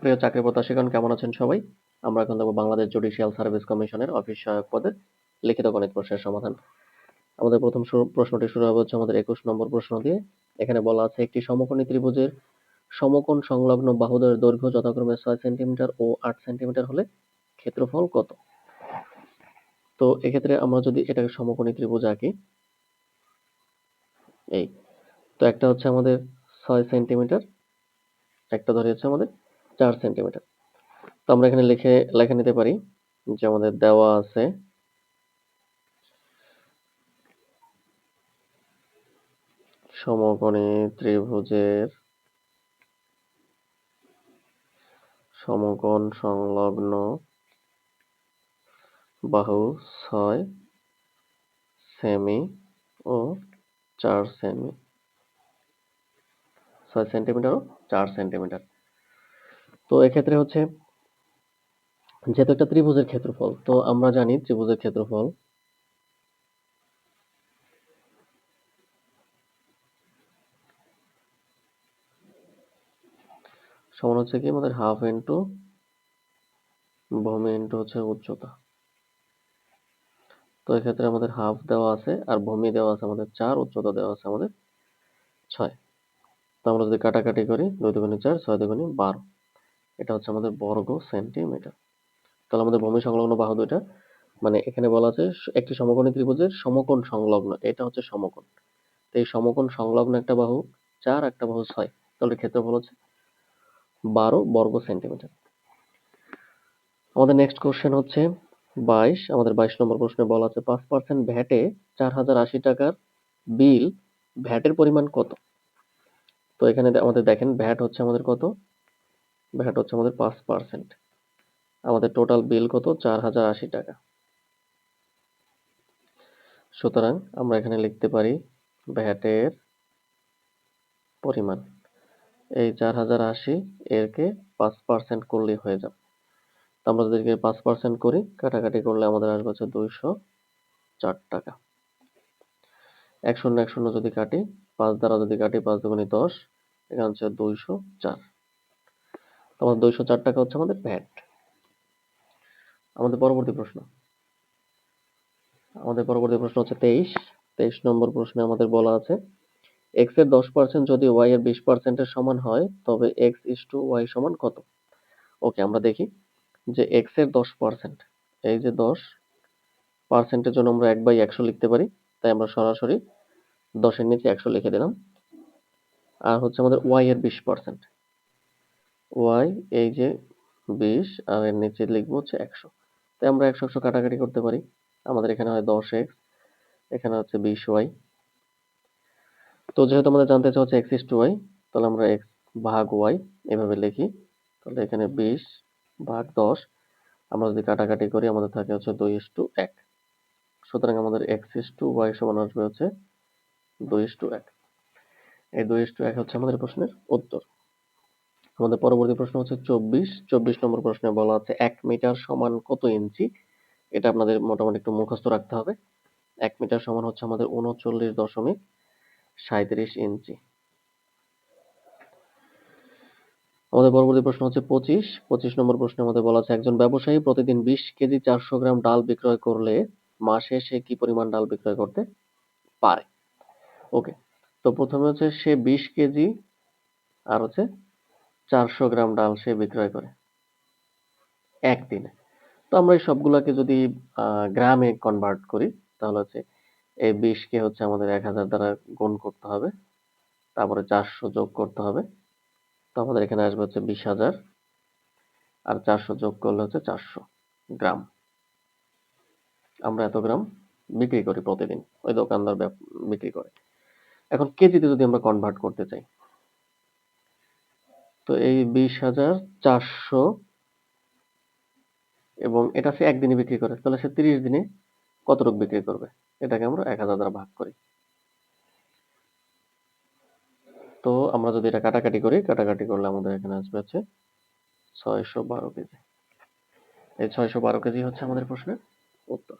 প্রিয় চাকরি প্রত্যাশীগণ, কেমন আছেন সবাই? আমরা এখন দেখব বাংলাদেশ জুডিশিয়াল সার্ভিস কমিশনের অফিস সহায়ক পদের লিখিত গণিত প্রশ্নের সমাধান। আমাদের প্রথম প্রশ্নটি শুরু হবে হচ্ছে আমাদের একুশ নম্বর প্রশ্ন দিয়ে। এখানে বলা আছে, একটি সমকোণী ত্রিভুজের সমকোণ সংলগ্ন বাহুদের দৈর্ঘ্য যথাক্রমে ছয় সেন্টিমিটার ও আট সেন্টিমিটার হলে ক্ষেত্রফল কত? তো এক্ষেত্রে আমরা যদি এটাকে সমকোণী ত্রিভুজ আঁকি, এই তো একটা হচ্ছে আমাদের ছয় সেন্টিমিটার, একটা ধরে হচ্ছে আমাদের চার সেন্টিমিটার তো আমরা এখানে লিখে, লেখা নিতে পারি যে আমাদের দেওয়া আছে সমকোণী ত্রিভুজের সমকোণ সংলগ্ন বাহু ছয় সেমি ও চার সেমি ছয় সেন্টিমিটার ও চার সেন্টিমিটার তো এক্ষেত্রে হচ্ছে যেহেতু একটা ত্রিভুজের ক্ষেত্রফল, তো আমরা জানি ত্রিভুজের ক্ষেত্রফল সমান হচ্ছে কি? আমাদের হাফ ইন্টু ভূমি ইন্টু হচ্ছে উচ্চতা। তো এক্ষেত্রে আমাদের হাফ দেওয়া আছে আর ভূমি দেওয়া আছে আমাদের চার, উচ্চতা দেওয়া আছে আমাদের ছয়। তো আমরা যদি কাটাকাটি করি দুই দুগুণে চার, ছয় দুগুণে বারো। এটা হচ্ছে আমাদের বর্গ সেন্টিমিটার। তাহলে আমাদের ভূমি সংলগ্ন বাহু দুইটা মানে এখানে বলা আছে একটি সমকোণী ত্রিভুজের সমকোণ সংলগ্ন, এটা হচ্ছে সমকোণ। তো এই সমকোণ সংলগ্ন একটা বাহু চার, একটা বাহু ছয়, তাহলে ক্ষেত্রফল হচ্ছে বারো বর্গ সেন্টিমিটার। আমাদের নেক্সট কোশ্চেন হচ্ছে বাইশ, আমাদের বাইশ নম্বর প্রশ্নে বলা আছে পাঁচ পার্সেন্ট ভ্যাটে চার হাজার আশি টাকার বিল ভ্যাটের পরিমাণ কত? তো এখানে আমাদের দেখেন ভ্যাট হচ্ছে আমাদের কত? ভ্যাট হচ্ছে আমাদের পাঁচ পার্সেন্ট আমাদের টোটাল বিল কত? চার হাজার আশি টাকা। সুতরাং আমরা এখানে লিখতে পারি ভ্যাটের পরিমাণ। এই চার হাজার আশি এরকে পাঁচ পার্সেন্ট করলেই হয়ে যাবে। আমরা যদি পাঁচ পার্সেন্ট করি, কাটাকাটি করলে আমাদের আসবে হচ্ছে দুইশো চার টাকা। এক শূন্য এক শূন্য যদি কাটি, পাঁচ দ্বারা যদি কাটি পাঁচ দুগুণে দশ, এখানে হচ্ছে দুইশো চার। তো আমাদের দুইশো চার টাকা হচ্ছে আমাদের ভ্যাট আমাদের পরবর্তী প্রশ্ন। আমাদের পরবর্তী প্রশ্ন হচ্ছে তেইশ। তেইশ নম্বর প্রশ্নে আমাদের বলা আছে এক্সের দশ পার্সেন্ট যদি ওয়াই এর বিশ পার্সেন্টের সমান হয়, তবে এক্স ইস টু ওয়াই সমান কত? ওকে, আমরা দেখি যে এক্সের দশ পার্সেন্ট এই যে দশ পার্সেন্টের জন্য আমরা এক বাই একশো লিখতে পারি, তাই আমরা সরাসরি দশের নিচে একশো লিখে দিলাম। আর হচ্ছে আমাদের ওয়াই এর বিশ পার্সেন্ট ওয়াই, এই যে বিশ, আর এর নিচে লিখব হচ্ছে একশো। তাই আমরা একশো একশো কাটাকাটি করতে পারি। আমাদের এখানে হয় দশ এক্স, এখানে হচ্ছে বিশ ওয়াই। তো যেহেতু আমাদের জানতে চাওয়া হচ্ছে এক্স টু ওয়াই, তাহলে আমরা এক্স ভাগ ওয়াই এভাবে লিখি। তাহলে এখানে বিশ ভাগ দশ, আমরা যদি কাটাকাটি করি, আমাদের থাকে হচ্ছে দুই ইস টু এক। সুতরাং আমাদের এক্স ইস টু ওয়াই সমান আসবে হচ্ছে দুই ইস টু এক। এই দুই ইস টু এক হচ্ছে আমাদের প্রশ্নের উত্তর। আমাদের পরবর্তী প্রশ্ন হচ্ছে চব্বিশ। চব্বিশ নম্বর প্রশ্নে বলা আছে, এক মিটার সমান কত ইঞ্চি? এটা আপনাদের মোটামুটি একটু মুখস্থ রাখতে হবে। এক মিটার সমান হচ্ছে আমাদের উনচল্লিশ দশমিক সাঁইত্রিশ ইঞ্চি। আমাদের পরবর্তী প্রশ্ন হচ্ছে পঁচিশ। পঁচিশ নম্বর প্রশ্নের মধ্যে বলা আছে, একজন ব্যবসায়ী প্রতিদিন বিশ কেজি চারশো গ্রাম ডাল বিক্রয় করলে মাসে সে কি পরিমাণ ডাল বিক্রয় করতে পারে? ওকে, তো প্রথমে হচ্ছে সে বিশ কেজি আর হচ্ছে চারশো গ্রাম ডাল সে বিক্রয় করে একদিনে। তো আমরা এই সবগুলাকে যদি গ্রামে কনভার্ট করি, তাহলে হচ্ছে এই বিশকে হচ্ছে আমাদের এক হাজার দ্বারা গুণ করতে হবে। তারপরে চারশো যোগ করতে হবে। তো আমাদের এখানে আসবে হচ্ছে বিশ হাজার। আর চারশো যোগ করলে হচ্ছে চারশো গ্রাম। আমরা এত গ্রাম বিক্রি করি প্রতিদিন। ওই দোকানদার বিক্রি করে। এখন কেজিতে যদি আমরা কনভার্ট করতে চাই তো এই বিশ হাজার চারশো এবং এটা সে একদিনে বিক্রি করে। তাহলে সে তিরিশ দিনে কতটুকু বিক্রি করবে? এটাকে আমরা এক হাজার দ্বারা ভাগ করি। তো আমরা যদি এটা কাটাকাটি করি, কাটাকাটি করলে আমাদের এখানে আসবে হচ্ছে ছয়শো বারো কেজি। এই ছয়শো বারো কেজি হচ্ছে আমাদের প্রশ্নের উত্তর।